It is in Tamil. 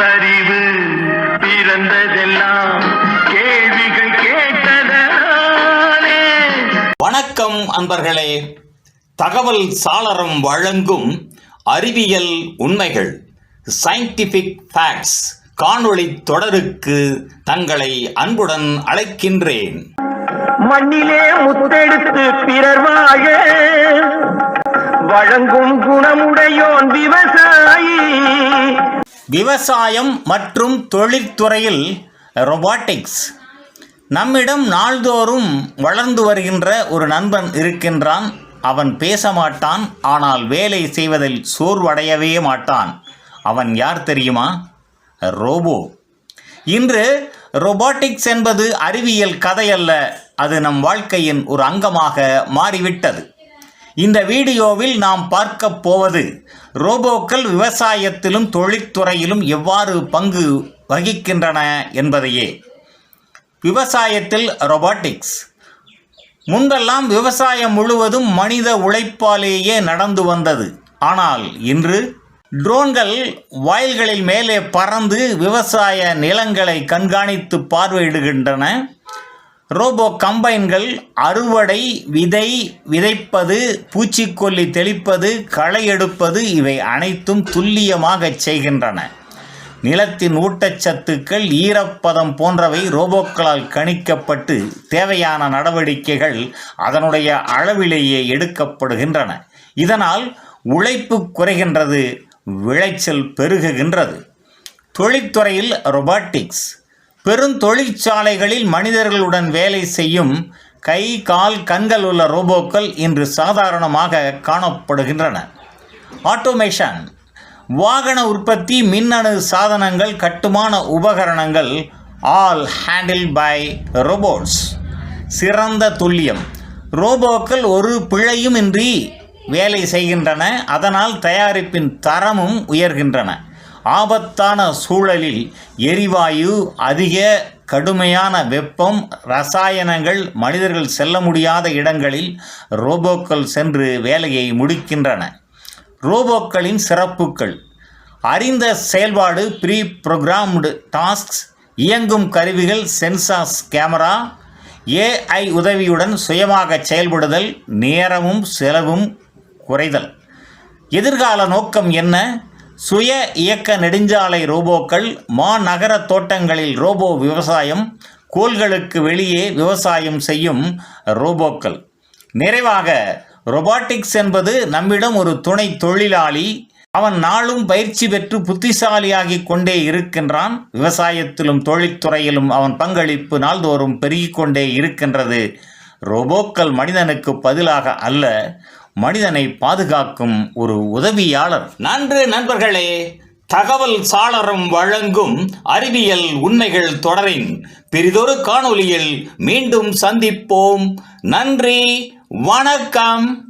பகுத்தறிவு பிறந்ததெல்லாம் கேள்விகள் கேட்டதனாலே வணக்கம் அன்பர்களே. தகவல் சாளரம் வழங்கும் அறிவியல் உண்மைகள் சயின்டிபிக் ஃபேக்ட்ஸ் காணொளி தொடருக்கு தங்களை அன்புடன் அழைக்கின்றேன். மண்ணிலே முத்தெடுத்து பிறர் வாழ வழங்கும் குணமுடையோன் விவசாயி. விவசாயம் மற்றும் தொழில்துறையில் ரொபாட்டிக்ஸ் நம்மிடம் நாள்தோறும் வளர்ந்து வருகின்ற ஒரு நண்பன் இருக்கின்றான். அவன் பேச மாட்டான் ஆனால் வேலை செய்வதில் சோர்வடையவே மாட்டான். அவன் யார் தெரியுமா? ரோபோ. இன்று ரொபாட்டிக்ஸ் என்பது அறிவியல் கதையல்ல அது நம் வாழ்க்கையின் ஒரு அங்கமாக மாறிவிட்டது. இந்த வீடியோவில் நாம் பார்க்க போவது ரோபோக்கள் விவசாயத்திலும் தொழிற்துறையிலும் எவ்வாறு பங்கு வகிக்கின்றன என்பதையே. விவசாயத்தில் ரொபாட்டிக்ஸ் முன்பெல்லாம் விவசாயம் முழுவதும் மனித உழைப்பாலேயே நடந்து வந்தது. ஆனால் இன்று ட்ரோன்கள் வயல்களில் மேலே பறந்து விவசாய நிலங்களை கண்காணித்து பார்வையிடுகின்றன. ரோபோ கம்பைன்கள் அறுவடை விதை விதைப்பது பூச்சிக்கொல்லி தெளிப்பது களை எடுப்பது இவை அனைத்தும் துல்லியமாக செய்கின்றன. நிலத்தின் ஊட்டச்சத்துக்கள் ஈரப்பதம் போன்றவை ரோபோக்களால் கணிக்கப்பட்டு தேவையான நடவடிக்கைகள் அதனுடைய அளவிலேயே எடுக்கப்படுகின்றன. இதனால் உழைப்பு குறைகின்றது விளைச்சல் பெருகுகின்றது. தொழில்துறையில் ரொபாட்டிக்ஸ் பெருந்தொழிற்சாலைகளில் மனிதர்களுடன் வேலை செய்யும் கை கால் கண்கள் உள்ள ரோபோக்கள் இன்று சாதாரணமாக காணப்படுகின்றன. ஆட்டோமேஷன் வாகன உற்பத்தி மின்னணு சாதனங்கள் கட்டுமான உபகரணங்கள் ஆல் ஹேண்டில் பை ரோபோட்ஸ் சிறந்த துல்லியம். ரோபோக்கள் ஒரு பிழையும் இன்றி வேலை செய்கின்றன அதனால் தயாரிப்பின் தரமும் உயர்கின்றன. ஆபத்தான சூழலில் எரிவாயு அதிக கடுமையான வெப்பம் ரசாயனங்கள் மனிதர்கள் செல்ல முடியாத இடங்களில் ரோபோக்கள் சென்று வேலையை முடிக்கின்றன. ரோபோக்களின் சிறப்புகள். அறிந்த செயல்பாடு ப்ரீ ப்ரோக்ராம்டு டாஸ்க்ஸ் இயங்கும் கருவிகள் சென்சார்ஸ் கேமரா ஏஐ உதவியுடன் சுயமாக செயல்படுதல் நேரமும் செலவும் குறைதல். எதிர்கால நோக்கம் என்ன? சுய இயக்க நெடுஞ்சாலை ரோபோக்கள் மாநகர தோட்டங்களில் ரோபோ விவசாயம் கோள்களுக்கு வெளியே விவசாயம் செய்யும் ரோபோக்கள். நிறைவாக ரொபாட்டிக்ஸ் என்பது நம்மிடம் ஒரு துணை தொழிலாளி அவன் நாளும் பயிற்சி பெற்று புத்திசாலியாகி கொண்டே இருக்கின்றான். விவசாயத்திலும் தொழில்துறையிலும் அவன் பங்களிப்பு நாள்தோறும் பெருகிக் கொண்டே இருக்கின்றது. ரோபோக்கள் மனிதனுக்கு பதிலாக அல்ல மனிதனை பாதுகாக்கும் ஒரு உதவியாளர். நன்று நண்பர்களே தகவல் சாளரம் வழங்கும் அறிவியல் உண்மைகள் தொடரின் பெரிதொரு காணொளியில் மீண்டும் சந்திப்போம். நன்றி வணக்கம்.